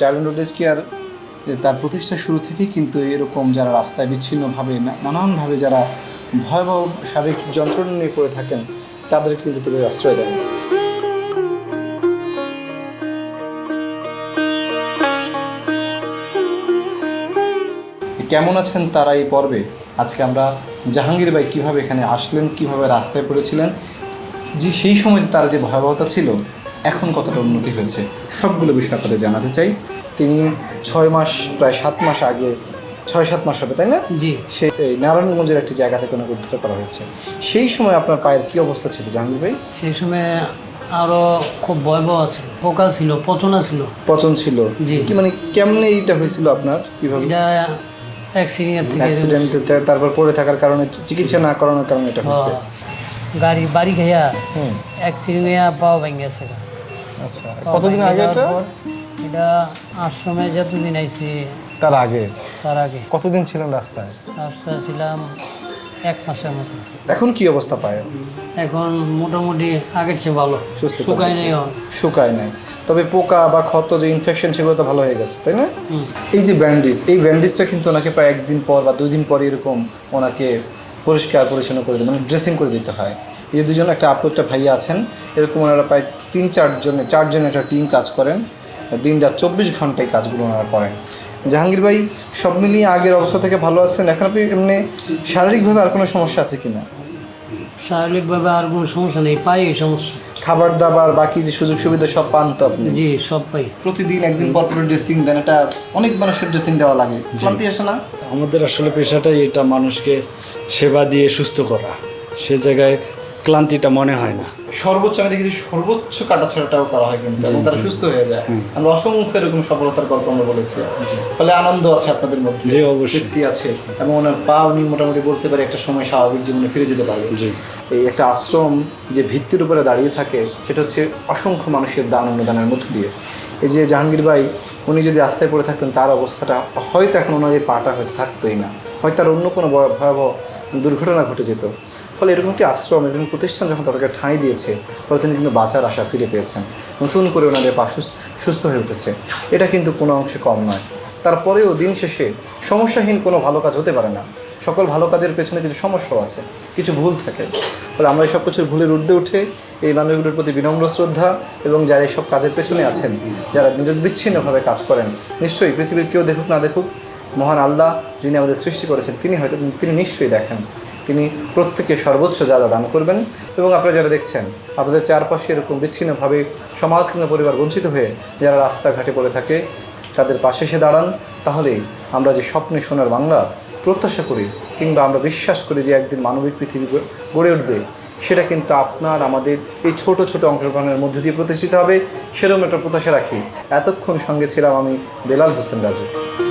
Child notice care তার প্রতিষ্ঠা শুরু থেকেই কিন্তু এরকম যারা রাস্তায় বিচ্ছিন্নভাবে নানানভাবে যারা ভয়াবহ শারীরিক যন্ত্রণা নিয়ে পড়ে থাকেন, তাদের কিন্তু তুলে আশ্রয় দেন। কেমন আছেন তারা এই পর্বে? আজকে আমরা জাহাঙ্গীর ভাই কীভাবে এখানে আসলেন, কীভাবে রাস্তায় পড়েছিলেন, যে সেই সময় যে তার যে ভয়াবহতা ছিল এখন কতটা উন্নতি হয়েছে সবগুলো বিষয় আপনাদের জানাতে চাই। তিনি ছয় মাস প্রায় সাত মাস আগে ছয় সাত মাস হবে তাই না? জি। সে এই নারায়ণগঞ্জের একটি জায়গা থেকে ওনাকে উদ্ধার করা হয়েছে। সেই সময় আপনার পায়ের কি অবস্থা ছিল জাহাঙ্গীর ভাই? সেই সময় আরও খুব ভয়াবহ ছিল পোকা ছিল পচনা ছিল। পচন ছিল। জি। কি মানে কেমনে এইটা হয়েছিল আপনার কীভাবে? এটা অ্যাক্সিডেন্ট থেকে অ্যাক্সিডেন্টে তারপর পড়ে থাকার কারণে চিকিৎসা না করানোর কারণে এটা হয়েছে। হ্যাঁ, গাড়ি বাড়ি খাইয়া হুম। অ্যাক্সিডেন্ট হইয়া পাওয়া ভেঙে গেছে আচ্ছা। কতদিন আগে এটা এটা? আশ্রমে যতদিন আইছি। তার আগে? তার আগে। কতদিন ছিলেন রাস্তায়? রাস্তা ছিলাম এক মাসের মতো। এখন কি অবস্থা পায় এখন মোটামুটি আগের চেয়ে ভালো। শুকায় নেই শুকায় নাই। তবে পোকা বা ক্ষত যে ইনফেকশন সেগুলো তো ভালো হয়ে গেছে তাই না? এই যে ব্যান্ডেজ এই ব্যান্ডেজটা কিন্তু ওনাকে প্রায় একদিন পর বা দুই দিন পর এরকম ওনাকে পরিষ্কার পরিচ্ছন্ন করে দিতে মানে ড্রেসিং করে দিতে হয়। এই যে দুজন একটা আপু একটা ভাইয়া আছেন এরকম ওনারা প্রায় তিন চারজনে চারজনের একটা টিম কাজ করেন। দিন রাত চব্বিশ ঘন্টায় কাজগুলো ওনারা করেন। জাহাঙ্গীর ভাই সব মিলিয়ে আগের অবস্থা থেকে ভালো আছেন? এখন আপনি এমনি শারীরিকভাবে আর কোনো সমস্যা আছে কি না শারীরিকভাবে আর কোনো সমস্যা নেই পাই এই সমস্যা। খাবার দাবার বাকি যে সুযোগ সুবিধা সব পান তো আপনি? জি সব পাই। প্রতিদিন একদিন পর পর ড্রেসিং দেন এটা অনেক মানুষের ড্রেসিং দেওয়া লাগে। ক্লান্তি আসে না? আমাদের আসলে পেশাটাই এটা মানুষকে সেবা দিয়ে সুস্থ করা। সে জায়গায় ক্লান্তিটা মনে হয় না। সর্বোচ্চ আমি দেখেছি সর্বোচ্চ কাটাছাড়াটাও করা হয় কিন্তু এবং তারা সুস্থ হয়ে যায়। আমরা অসংখ্য এরকম সফলতার গল্প আমরা বলেছি। ফলে আনন্দ আছে আপনাদের মধ্যে জি, অবশ্যই। তৃপ্তি আছে এবং ওনার পা উনি মোটামুটি বলতে পারে একটা সময় স্বাভাবিক জীবনে ফিরে যেতে পারবে জি। এই একটা আশ্রম যে ভিত্তির উপরে দাঁড়িয়ে থাকে সেটা হচ্ছে অসংখ্য মানুষের দান অনুদানের মধ্য দিয়ে। এই যে জাহাঙ্গীর ভাই উনি যদি রাস্তায় পড়ে থাকতেন তার অবস্থাটা হয়তো এখন ওনার এই পাটা হয়তো থাকতোই না। হয়তো আর অন্য কোনো ভয়াবহ দুর্ঘটনা ঘটে যেত। ফলে এরকম একটি আশ্রম, এরকম প্রতিষ্ঠান যখন তাদেরকে ঠাঁই দিয়েছে ফলে তিনি কিন্তু বাঁচার আশা ফিরে পেয়েছেন। নতুন করে ওনাদের পা সুস্থ হয়ে উঠেছে। এটা কিন্তু কোনো অংশে কম নয়। তারপরেও দিন শেষে সমস্যাহীন কোনো ভালো কাজ হতে পারে না। সকল ভালো কাজের পেছনে কিছু সমস্যাও আছে, কিছু ভুল থাকে। ফলে আমরা এই সব কিছুর ভুলের ঊর্ধ্বে উঠে এই মানুষগুলোর প্রতি বিনম্র শ্রদ্ধা এবং যারা এইসব কাজের পেছনে আছেন, যারা নিরবিচ্ছিন্নভাবে কাজ করেন, নিশ্চয়ই পৃথিবীর কেউ দেখুক না দেখুক মহান আল্লাহ যিনি আমাদের সৃষ্টি করেছেন, তিনি হয়তো, তিনি নিশ্চয়ই দেখেন। তিনি প্রত্যেকে সর্বোচ্চ যা যা দান করবেন। এবং আপনারা যারা দেখছেন, আপনাদের চারপাশে এরকম বিচ্ছিন্নভাবে সমাজ কিংবা পরিবার বঞ্চিত হয়ে যারা রাস্তাঘাটে পড়ে থাকে, তাদের পাশে এসে দাঁড়ান। তাহলেই আমরা যে স্বপ্নে সোনার বাংলা প্রত্যাশা করি, কিংবা আমরা বিশ্বাস করি যে একদিন মানবিক পৃথিবী গড়ে উঠবে, সেটা কিন্তু আপনার, আমাদের এই ছোট ছোট অংশগ্রহণের মধ্যে দিয়ে প্রতিষ্ঠিত হবে। সেরকম একটা প্রত্যাশা রাখি। এতক্ষণ সঙ্গে ছিলাম আমি বেলাল হোসেন রাজু।